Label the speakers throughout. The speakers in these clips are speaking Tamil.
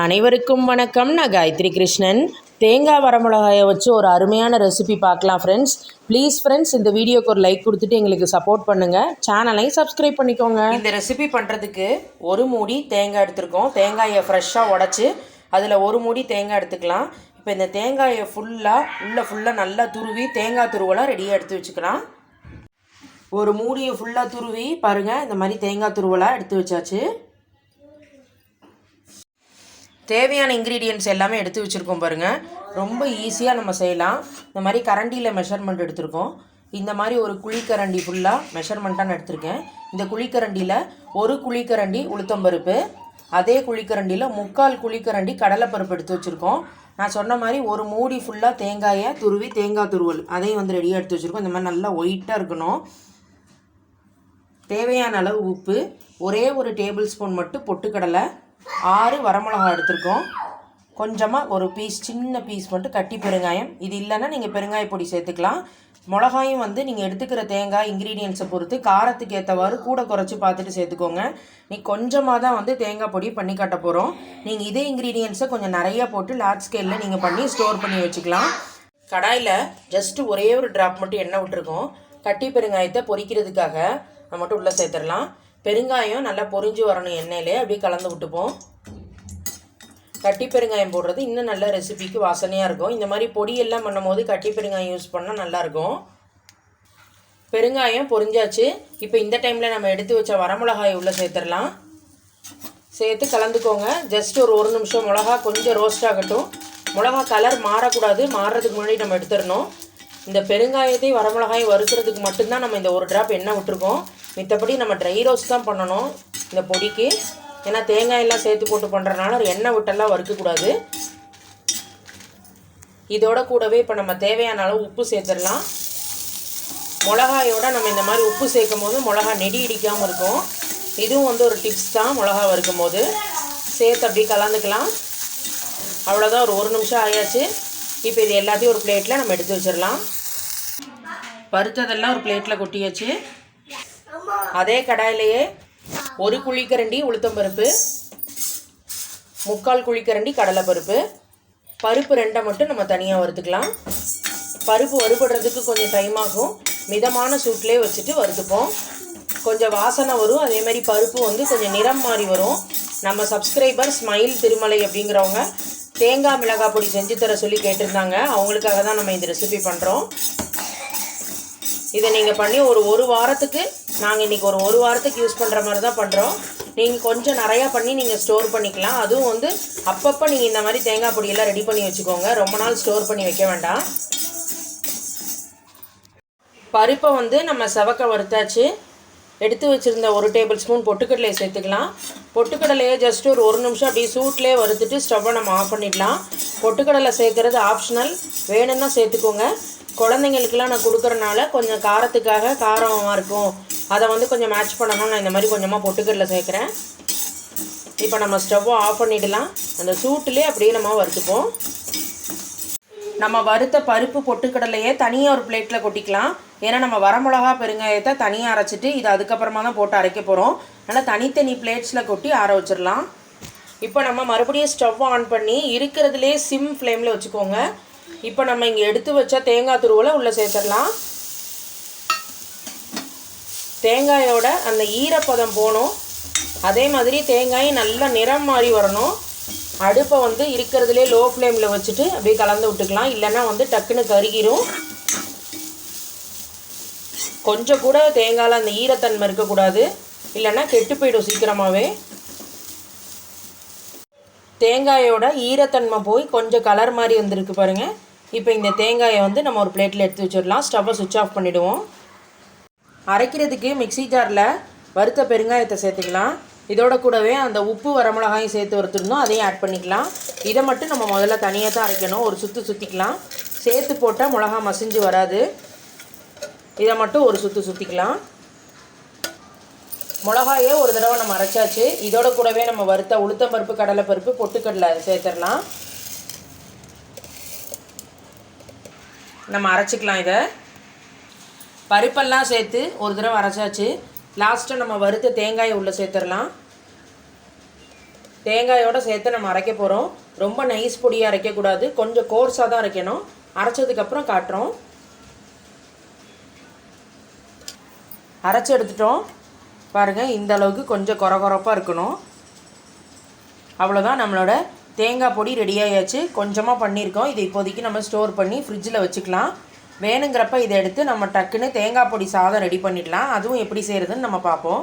Speaker 1: அனைவருக்கும் வணக்கம். நான் காயத்ரி கிருஷ்ணன். தேங்காய் வரமிளகாயை வச்சு ஒரு அருமையான ரெசிபி பார்க்கலாம் ஃப்ரெண்ட்ஸ் ப்ளீஸ் ஃப்ரெண்ட்ஸ் இந்த வீடியோக்கு ஒரு லைக் கொடுத்துட்டு எங்களுக்கு சப்போர்ட் பண்ணுங்கள் சேனலை சப்ஸ்கிரைப் பண்ணிக்கோங்க. இந்த ரெசிபி பண்ணுறதுக்கு ஒரு மூடி தேங்காய் எடுத்துருக்கோம். தேங்காயை ஃப்ரெஷ்ஷாக உடச்சி அதில் ஒரு மூடி தேங்காய் எடுத்துக்கலாம். இப்போ இந்த தேங்காயை ஃபுல்லாக உள்ளே ஃபுல்லாக நல்லா துருவி தேங்காய் துருவெல்லாம் ரெடியாக எடுத்து வச்சுக்கலாம். ஒரு மூடியை ஃபுல்லாக துருவி பாருங்கள் இந்த மாதிரி தேங்காய் துருவலாக எடுத்து வச்சாச்சு. தேவையான இன்க்ரீடியன்ட்ஸ் எல்லாமே எடுத்து வச்சுருக்கோம் பாருங்கள் ரொம்ப ஈஸியாக நம்ம செய்யலாம். இந்த மாதிரி கரண்டியில் மெஷர்மெண்ட் எடுத்திருக்கோம். இந்த மாதிரி ஒரு குழிக்கரண்டி ஃபுல்லாக மெஷர்மெண்ட்டாக நான் எடுத்திருக்கேன். இந்த குழிக்கரண்டியில் ஒரு குழிக்கரண்டி உளுத்தம்பருப்பு அதே குழிக்கரண்டியில் முக்கால் குழிக்கரண்டி கடலைப்பருப்பு எடுத்து வச்சுருக்கோம். நான் சொன்ன மாதிரி ஒரு மூடி ஃபுல்லாக தேங்காயை துருவி தேங்காய் துருவல். அதையும் வந்து ரெடியாக எடுத்து வச்சுருக்கோம். இந்த மாதிரி நல்லா ஒயிட்டாக இருக்கணும். தேவையான அளவு உப்பு ஒரே ஒரு டேபிள் ஸ்பூன் மட்டும் பொட்டுக்கடலை ஆறு வரமிளகா எடுத்திருக்கோம். கொஞ்சமாக ஒரு பீஸ் சின்ன பீஸ் மட்டும் கட்டி பெருங்காயம். இது இல்லைன்னா நீங்கள் பெருங்காய பொடி சேர்த்துக்கலாம். மிளகாயும் வந்து நீங்கள் எடுத்துக்கிற தேங்காய் இன்க்ரீடியன்ஸை பொறுத்து காரத்துக்கு ஏற்றவாறு கூட குறைச்சி பார்த்துட்டு சேர்த்துக்கோங்க. நீ கொஞ்சமாக தான் வந்து தேங்காய் பொடி பண்ணி காட்ட போகிறோம் நீங்கள் இதே இன்க்ரீடியன்ஸை கொஞ்சம் நிறையா போட்டு லார்ஜ் ஸ்கேலில் நீங்கள் பண்ணி ஸ்டோர் பண்ணி வச்சுக்கலாம். கடாயில் ஜஸ்ட்டு ஒரே ஒரு ட்ராப் மட்டும் எண்ணெய் விட்டுருக்கோம். கட்டி பெருங்காயத்தை பொரிக்கிறதுக்காக நம்ம மட்டும் உள்ளே சேர்த்துடலாம். பெருங்காயம் நல்லா பொரிஞ்சு வரணும் எண்ணெயிலே. அப்படியே கலந்து விட்டுப்போம். கட்டி பெருங்காயம் போடுறது இன்னும் நல்ல ரெசிபிக்கு வாசனையாக இருக்கும். இந்த மாதிரி பொடியெல்லாம் பண்ணும்போது கட்டி பெருங்காயம் யூஸ் பண்ணால் நல்லாயிருக்கும் பெருங்காயம் பொரிஞ்சாச்சு இப்போ இந்த டைமில் நம்ம எடுத்து வச்ச வரமிளகாய் உள்ளே சேர்த்துடலாம். சேர்த்து கலந்துக்கோங்க. ஜஸ்ட் ஒரு ஒரு நிமிஷம். மிளகா கொஞ்சம் ரோஸ்ட் ஆகட்டும். மிளகா கலர் மாறக்கூடாது. மாறுறதுக்கு முன்னாடி நம்ம எடுத்துடணும். இந்த பெருங்காயத்தையும் வரமிளகாயும் வறுக்கிறதுக்கு மட்டும்தான் நம்ம இந்த ஒரு ட்ராப் எண்ணெய் விட்டுருக்கோம். மித்தபடி நம்ம ட்ரை ரோஸ்ட் தான் பண்ணணும். இந்த பொடிக்கு. ஏன்னா தேங்காயெல்லாம் சேர்த்து போட்டு பண்ணுறதுனால எண்ணெய் விட்டெல்லாம் வறுக்கக்கூடாது. இதோட கூடவே இப்போ நம்ம தேவையான அளவு உப்பு சேர்த்துடலாம். மிளகாயோட நம்ம இந்த மாதிரி உப்பு சேர்க்கும் போது மிளகா நெடி இடிக்காமல் இருக்கும். இதுவும் வந்து ஒரு டிப்ஸ் தான் மிளகா வறுக்கும் போது சேர்த்து அப்படியே கலந்துக்கலாம். அவ்வளோதான் ஒரு ஒரு நிமிஷம் ஆயாச்சு. இப்போ இது எல்லாத்தையும் ஒரு பிளேட்டில் நம்ம எடுத்து வச்சிடலாம். வறுத்ததெல்லாம் ஒரு பிளேட்டில் கொட்டியாச்சு. அதே கடாயிலேயே ஒரு குழிக்கரண்டி உளுத்தம்பருப்பு முக்கால் குழிக்கரண்டி கடலைப்பருப்பு. பருப்பு ரெண்டை மட்டும் நம்ம தனியாக வறுத்துக்கலாம். பருப்பு வறுபடுறதுக்கு கொஞ்சம் டைம் ஆகும். மிதமான சூட்லேயே வச்சுட்டு வறுத்துப்போம். கொஞ்சம் வாசனை வரும். அதே மாதிரி பருப்பு வந்து கொஞ்சம் நிறம் மாறி வரும். நம்ம சப்ஸ்கிரைபர் ஸ்மைல் திருமலை அப்படிங்கிறவங்க தேங்காய் மிளகாய் பொடி செஞ்சு தர சொல்லி கேட்டிருந்தாங்க. அவங்களுக்காக தான் நம்ம இந்த ரெசிபி பண்ணுறோம் இதை நீங்கள் பண்ணி ஒரு ஒரு வாரத்துக்கு நாங்கள் இன்றைக்கி ஒரு ஒரு வாரத்துக்கு யூஸ் பண்ணுற மாதிரி தான் பண்ணுறோம் நீங்கள் கொஞ்சம் நிறையா பண்ணி நீங்கள் ஸ்டோர் பண்ணிக்கலாம். அதுவும் வந்து அப்பப்போ நீங்கள் இந்த மாதிரி தேங்காய் பொடியெல்லாம் ரெடி பண்ணி வச்சுக்கோங்க. ரொம்ப நாள் ஸ்டோர் பண்ணி வைக்க வேண்டாம். பருப்பை வந்து நம்ம செவக்க வறுத்தாச்சு. எடுத்து வச்சுருந்த ஒரு டேபிள் ஸ்பூன் பொட்டுக்கடலையை சேர்த்துக்கலாம். பொட்டுக்கடலையை ஜஸ்ட் ஒரு ஒரு நிமிஷம் அப்படியே சூட்லேயே வறுத்துட்டு ஸ்டவ்வை நம்ம ஆஃப் பண்ணிடலாம். பொட்டுக்கடலை சேர்க்குறது ஆப்ஷனல் வேணும்னா சேர்த்துக்கோங்க. குழந்தைங்களுக்குலாம் நான் கொடுக்குறனால கொஞ்சம் காரத்துக்காக காரமாக இருக்கும். அதை வந்து கொஞ்சம் மேட்ச் பண்ணணும். நான் இந்த மாதிரி கொஞ்சமாக பொட்டுக்கடலை சேர்க்குறேன். இப்போ நம்ம ஸ்டவ்வை ஆஃப் பண்ணிடலாம். அந்த சூட்டுலேயே அப்படியே நம்ம வறுத்துப்போம். நம்ம வறுத்த பருப்பு பொட்டுக்கடலையே தனியாக ஒரு பிளேட்டில் கொட்டிக்கலாம். ஏன்னா நம்ம வரமிளகா பெருங்காயத்தை தனியாக அரைச்சிட்டு இது அதுக்கப்புறமா தான் போட்டு அரைக்க போகிறோம் அதனால் தனித்தனி பிளேட்ஸில் கொட்டி ஆற வச்சிடலாம். இப்போ நம்ம மறுபடியும் ஸ்டவ் ஆன் பண்ணி இருக்கிறதுலே சிம் ஃப்ளேமில் வச்சுக்கோங்க. இப்போ நம்ம இங்கே எடுத்து வச்சா தேங்காய் துருவலை உள்ளே சேர்த்துடலாம். தேங்காயோட அந்த ஈரப்பதம் போகணும். அதே மாதிரி தேங்காய் நல்லா நிறம் மாறி வரணும். அடுப்பை வந்து இருக்கிறதுலே லோ ஃப்ளேமில் வச்சுட்டு அப்படியே கலந்து விட்டுக்கலாம். இல்லைன்னா வந்து டக்குன்னு கருகிரும். கொஞ்சம் கூட தேங்காயில் அந்த ஈரத்தன்மை இருக்கக்கூடாது. இல்லைன்னா கெட்டு போயிடும் சீக்கிரமாகவே தேங்காயோட ஈரத்தன்மை போய் கொஞ்சம் கலர் மாதிரி வந்திருக்கு பாருங்கள் இப்போ இந்த தேங்காயை வந்து நம்ம ஒரு பிளேட்டில் எடுத்து வச்சிடலாம். ஸ்டவ்வை சுவிட்ச் ஆஃப் பண்ணிவிடுவோம் அரைக்கிறதுக்கு மிக்ஸி ஜாரில் வறுத்த பெருங்காயத்தை சேர்த்துக்கலாம். இதோட கூடவே அந்த உப்பு வரமிளகாயும் சேர்த்து வறுத்துருந்தோம் அதையும் ஆட் பண்ணிக்கலாம். இதை மட்டும் நம்ம முதல்ல தனியாக தான் அரைக்கணும். ஒரு சுற்று சுற்றிக்கலாம் சேர்த்து போட்டால் மிளகா மசிஞ்சு வராது. இதை மட்டும் ஒரு சுற்று சுற்றிக்கலாம் மிளகாயே ஒரு தடவை நம்ம அரைச்சாச்சு. இதோட கூடவே நம்ம வறுத்த உளுத்தம்பருப்பு கடலைப்பருப்பு பொட்டுக்கடலை சேர்த்துடலாம். நம்ம அரைச்சிக்கலாம் இதை. பருப்பெல்லாம் சேர்த்து ஒரு தடவை அரைச்சாச்சு. லாஸ்ட்டு நம்ம வறுத்த தேங்காயை உள்ளே சேர்த்துடலாம். தேங்காயோடு சேர்த்து நம்ம அரைக்க போகிறோம் ரொம்ப நைஸ் பொடியாக அரைக்கக்கூடாது. கொஞ்சம் கோர்ஸாக தான் அரைக்கணும். அரைச்சதுக்கப்புறம் காட்டுறோம். அரைச்சி எடுத்துட்டோம். பாருங்கள் இந்த அளவுக்கு கொஞ்சம் கொர கொரப்பாக இருக்கணும். அவ்வளோதான் நம்மளோட தேங்காய் பொடி ரெடி ஆயாச்சு. கொஞ்சமாக பண்ணியிருக்கோம். இதை இப்போதைக்கு நம்ம ஸ்டோர் பண்ணி ஃப்ரிட்ஜில் வச்சுக்கலாம். வேணுங்கிறப்ப இதை எடுத்து நம்ம டக்குன்னு தேங்காய் பொடி சாதம் ரெடி பண்ணிடலாம். அதுவும் எப்படி செய்கிறதுன்னு நம்ம பார்ப்போம்.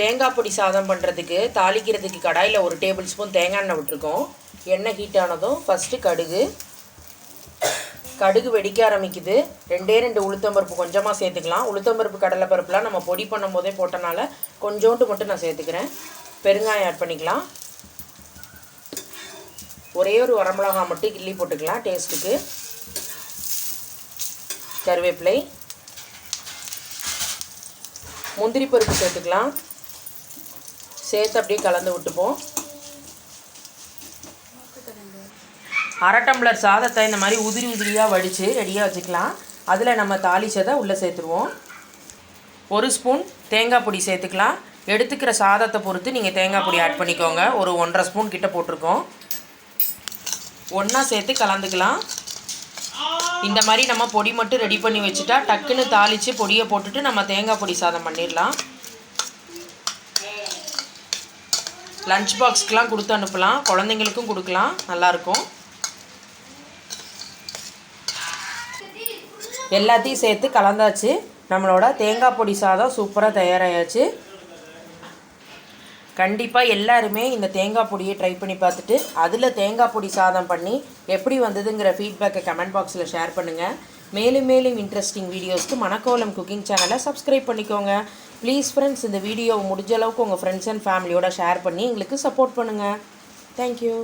Speaker 1: தேங்காய் பொடி சாதம் பண்ணுறதுக்கு தாளிக்கிறதுக்கு கடாயில் ஒரு டேபிள் ஸ்பூன் தேங்காய் எண்ணெய் விட்டுருக்கோம். எண்ணெய் ஹீட் ஆனதும் ஃபஸ்ட்டு கடுகு கடுகு வெடிக்க ஆரம்பிக்குது. ரெண்டே ரெண்டு உளுத்தம்பருப்பு கொஞ்சமாக சேர்த்துக்கலாம். உளுத்தம்பருப்பு கடலைப்பருப்புலாம் நம்ம பொடி பண்ணும் போதே போட்டனால கொஞ்சோண்டு மட்டும் நான் சேர்த்துக்கிறேன். பெருங்காயம் ஆட் பண்ணிக்கலாம். ஒரே ஒரு வரமிளகா மட்டும் கிள்ளி போட்டுக்கலாம் டேஸ்ட்டுக்கு கருவேப்பிலை. முந்திரி பருப்பு சேர்த்துக்கலாம். சேர்த்து அப்படியே கலந்து விட்டுப்போம். அரை டம்ளர் சாதத்தை இந்த மாதிரி உதிரி உதிரியாக வடித்து ரெடியாக வச்சுக்கலாம். அதில் நம்ம தாளிச்சதை உள்ளே சேர்த்துருவோம். ஒரு ஸ்பூன் தேங்காய் பொடி சேர்த்துக்கலாம். எடுத்துக்கிற சாதத்தை பொறுத்து நீங்கள் தேங்காய் பொடி ஆட் பண்ணிக்கோங்க. ஒரு ஒன்றரை ஸ்பூன் கிட்ட போட்டிருக்கோம். ஒன்றா சேர்த்து கலந்துக்கலாம். இந்த மாதிரி நம்ம பொடி மட்டும் ரெடி பண்ணி வச்சுட்டா டக்குன்னு தாளித்து பொடியை போட்டுட்டு நம்ம தேங்காய் பொடி சாதம் பண்ணிடலாம். லன்ச் பாக்ஸ்க்கெலாம் கொடுத்து அனுப்பலாம். குழந்தைங்களுக்கும் கொடுக்கலாம். நல்லாயிருக்கும் எல்லாத்தையும் சேர்த்து கலந்தாச்சு. நம்மளோட தேங்காய் பொடி சாதம் சூப்பராக தயாராகியாச்சு கண்டிப்பாக எல்லாருமே இந்த தேங்காய் பொடியை ட்ரை பண்ணி பார்த்துட்டு அதில் தேங்காய் பொடி சாதம் பண்ணி எப்படி வந்ததுங்கிற ஃபீட்பேக்கை கமெண்ட் பாக்ஸில் ஷேர் பண்ணுங்கள் மேலும் மேலும் இன்ட்ரெஸ்டிங் வீடியோஸ்க்கு மணக்கோலம் குக்கிங் சேனலை சப்ஸ்கிரைப் பண்ணிக்கோங்க. ப்ளீஸ் ஃப்ரெண்ட்ஸ் இந்த வீடியோ முடிஞ்ச அளவுக்கு உங்கள் ஃப்ரெண்ட்ஸ் அண்ட் ஃபேமிலியோட ஷேர் பண்ணி எங்களுக்கு சப்போர்ட் பண்ணுங்கள் தேங்க்யூ